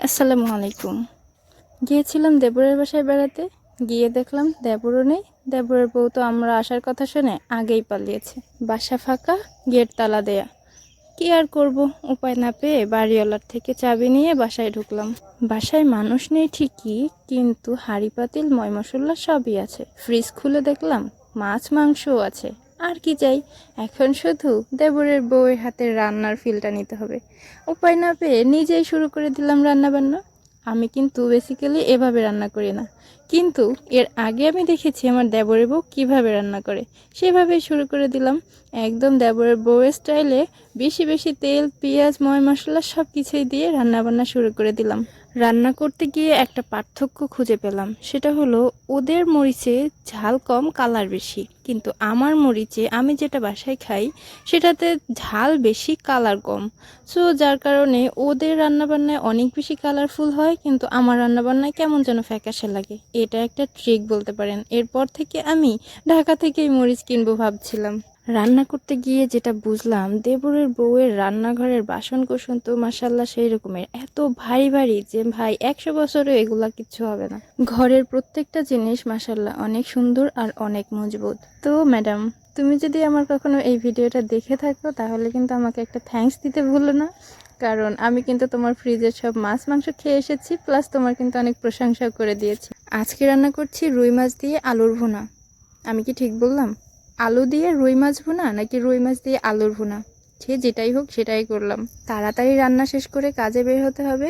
আসসালামু আলাইকুম। গিয়েছিলাম দেবরের বাসায় বেড়াতে। গিয়ে দেখলাম দেবরও নেই। দেবরের বউ তো আমরা আসার কথা শুনে আগেই পালিয়েছে। বাসা ফাঁকা, গেট তালা দেয়া। কি আর করব? উপায় না পেয়ে বাড়িওয়ালার থেকে চাবি নিয়ে বাসায় ঢুকলাম। বাসায় মানুষ নেই ঠিকই, কিন্তু হাঁড়ি, পাতিল, ময় মশলা সবই আছে। ফ্রিজ খুলে দেখলাম মাছ, মাংসও আছে। আর কি চাই? এখন শুধু দেবরের বউয়ের হাতের রান্নার ফিলটা নিতে হবে। উপায় না পেয়ে নিজেই শুরু করে দিলাম রান্না বান্না আমি কিন্তু বেসিক্যালি এভাবে রান্না করি না। কিন্তু এর আগে আমি দেখেছি আমার দেবরের বউ কীভাবে রান্না করে। সেভাবেই শুরু করে দিলাম। একদম দেবরের বউয়ের স্টাইলে বেশি বেশি তেল, পেঁয়াজ ময় মশলা সব কিছুই দিয়ে রান্না বান্না শুরু করে দিলাম। রান্না করতে গিয়ে একটা পার্থক্য খুঁজে পেলাম। সেটা হলো, ওদের মরিচে ঝাল কম, কালার বেশি। কিন্তু আমার মরিচে আমি যেটা বাসায় খাই, সেটাতে ঝাল বেশি, কালার কম। সো, যার কারণে ওদের রান্নাবান্নায় অনেক বেশি কালারফুল হয়, কিন্তু আমার রান্নাবান্নায় কেমন যেন ফ্যাকাশে লাগে। এটা একটা ট্রিক বলতে পারেন। এরপর থেকে আমি ঢাকা থেকেই মরিচ কিনবো ভাবছিলাম। রান্না করতে গিয়ে যেটা বুঝলাম, দেবরের বউয়ের রান্নাঘরের বাসন কোসন তো মাসাল্লাহ সেই রকমের। এত ভারী ভারী যে ভাই একশো বছরে এগুলা কিচ্ছু হবে না। ঘরের প্রত্যেকটা জিনিস মাসাল্লাহ অনেক সুন্দর আর অনেক মজবুত। তো ম্যাডাম, তুমি যদি আমার কখনো এই ভিডিওটা দেখে থাকো, তাহলে কিন্তু আমাকে একটা থ্যাঙ্কস দিতে ভুলো না। কারণ আমি কিন্তু তোমার ফ্রিজের সব মাছ, মাংস খেয়ে এসেছি, প্লাস তোমার কিন্তু অনেক প্রশংসা করে দিয়েছি। আজকে রান্না করছি রুই মাছ দিয়ে আলুর ভুনা। আমি কি ঠিক বললাম? আলু দিয়ে রুই মাছ ভুনা নাকি রুই মাছ দিয়ে আলুর ভুনা? সে যেটাই হোক, সেটাই করলাম। তাড়াতাড়ি রান্না শেষ করে কাজে বের হতে হবে,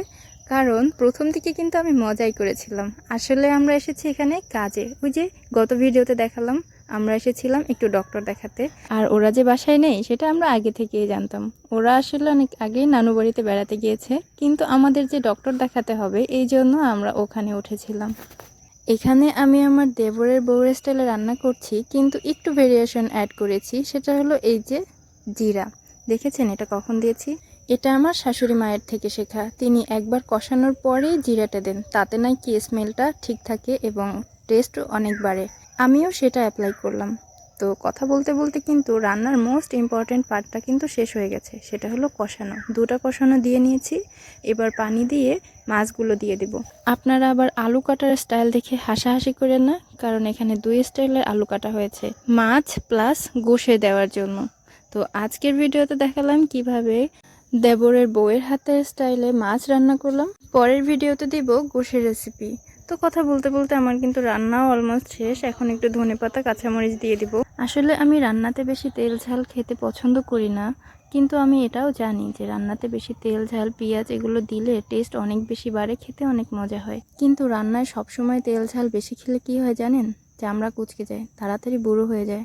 কারণ প্রথম দিকে কিন্তু আমি মজাই করেছিলাম। আসলে আমরা এসেছি এখানে কাজে। ওই যে গত ভিডিওতে দেখালাম, আমরা এসেছিলাম একটু ডক্টর দেখাতে। আর ওরা যে বাসায় নেই, সেটা আমরা আগে থেকেই জানতাম। ওরা আসলে অনেক আগেই নানু বাড়িতে বেড়াতে গিয়েছে, কিন্তু আমাদের যে ডক্টর দেখাতে হবে, এই জন্য আমরা ওখানে উঠেছিলাম। এখানে আমি আমার দেবরের বউয়ের স্টাইলে রান্না করছি, কিন্তু একটু ভেরিয়েশন অ্যাড করেছি। সেটা হলো এই যে জিরা। দেখেছেন এটা কখন দিয়েছি? এটা আমার শাশুড়ি মায়ের থেকে শেখা। তিনি একবার কষানোর পরেই জিরাটা দেন। তাতে নাকি স্মেলটা ঠিক থাকে এবং টেস্টও অনেক বাড়ে। আমিও সেটা অ্যাপ্লাই করলাম। তো কথা বলতে বলতে কিন্তু রান্নার মোস্ট ইম্পর্ট্যান্ট পার্টটা কিন্তু শেষ হয়ে গেছে। সেটা হলো কষানো। দুটা কষানো দিয়ে নিয়েছি। এবার পানি দিয়ে মাছগুলো দিয়ে দিব। আপনারা আবার আলু কাটার স্টাইল দেখে হাসাহাসি করেন না, কারণ এখানে দুই স্টাইলের আলু কাটা হয়েছে। মাছ প্লাস গোশে দেওয়ার জন্য। তো আজকের ভিডিওতে দেখালাম কীভাবে দেবরের বউয়ের হাতের স্টাইলে মাছ রান্না করলাম। পরের ভিডিওতে দিব গোশের রেসিপি তো কথা বলতে বলতে আমার কিন্তু রান্নাও অলমোস্ট শেষ। এখন একটু ধনে পাতা কাঁচামরিচ দিয়ে দিব। আসলে আমি রান্নাতে বেশি তেল ঝাল খেতে পছন্দ করি না, কিন্তু আমি এটাও জানি যে রান্নাতে বেশি তেল ঝাল, পেঁয়াজ এগুলো দিলে টেস্ট অনেক বেশি বাড়ে, খেতে অনেক মজা হয়। কিন্তু রান্নায় সবসময় তেল ঝাল বেশি খেলে কি হয় জানেন? চামড়া কুচকে যায় তাড়াতাড়ি বুড়ো হয়ে যায়।